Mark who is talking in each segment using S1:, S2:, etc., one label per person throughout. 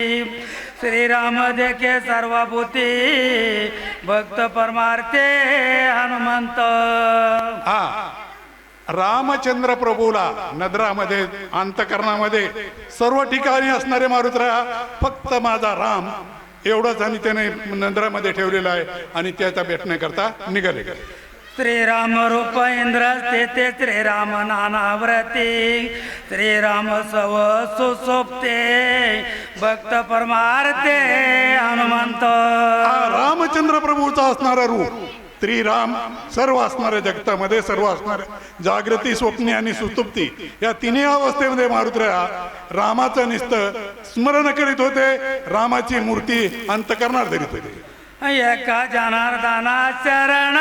S1: श्रीराम देखे सर्वभूती भक्त परमार्थे हनुमंत.
S2: हा रामचंद्र प्रभूला नद्रामध्ये अंतकरणामध्ये सर्व ठिकाणी असणारे मारुतरा फक्त माझा राम एवढंच आणि त्याने नंद्रामध्ये ठेवलेलं आहे आणि त्याचा भेटण्याकरता निघाले.
S1: श्रीराम रूप इंद्र स्थिते श्रीराम नानाव्रती। श्रीराम सव सुसोपते। भक्त परमार्थे हनुमंत।
S2: रामचंद्र प्रभूचा असणारा रूप श्रीराम सर्व असणाऱ्या जगतामध्ये सर्व असणाऱ्या जागृती स्वप्नी आणि सुतुप्ती या तिन्ही अवस्थेमध्ये मारुत्र्या रामाचं निस्त स्मरण करीत होते रामाची मूर्ती अंतकरणार धरीत होते.
S1: एका जनार्दना चरण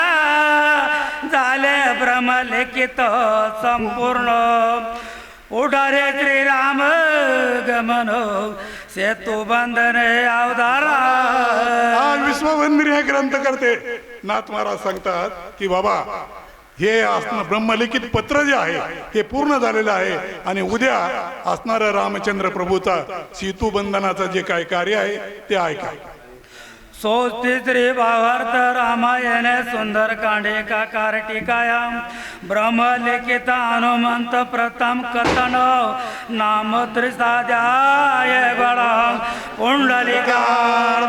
S1: झाले लेखित संपूर्ण. उडारे श्रीराम गमन सेतू बंधने अवधारा
S2: आज हे ग्रंथ करते नाथ महाराज सांगतात की बाबा हे असणं ब्रह्मलिखित पत्र जे आहे हे पूर्ण झालेलं आहे आणि उद्या असणारं रामचंद्र प्रभूचा सेतू बंधनाचं जे काय कार्य आहे ते ऐका.
S1: सोस्ती श्री भावार्थ रामायण सुंदर कांडे का टीकाया ब्रह्मलिखित हनुमंत प्रथम कथन नाम त्रिसाध्याय गणा पुंडलिकार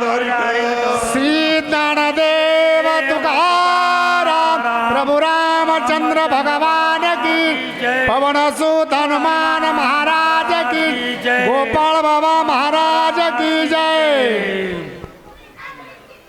S3: ज्ञानदेव तुकाराम प्रभु रामचंद्र भगवान की
S1: जय.
S3: पवन सुत हनुमान महाराज की
S1: जय.
S3: गोपाळ बाबा महाराज की जय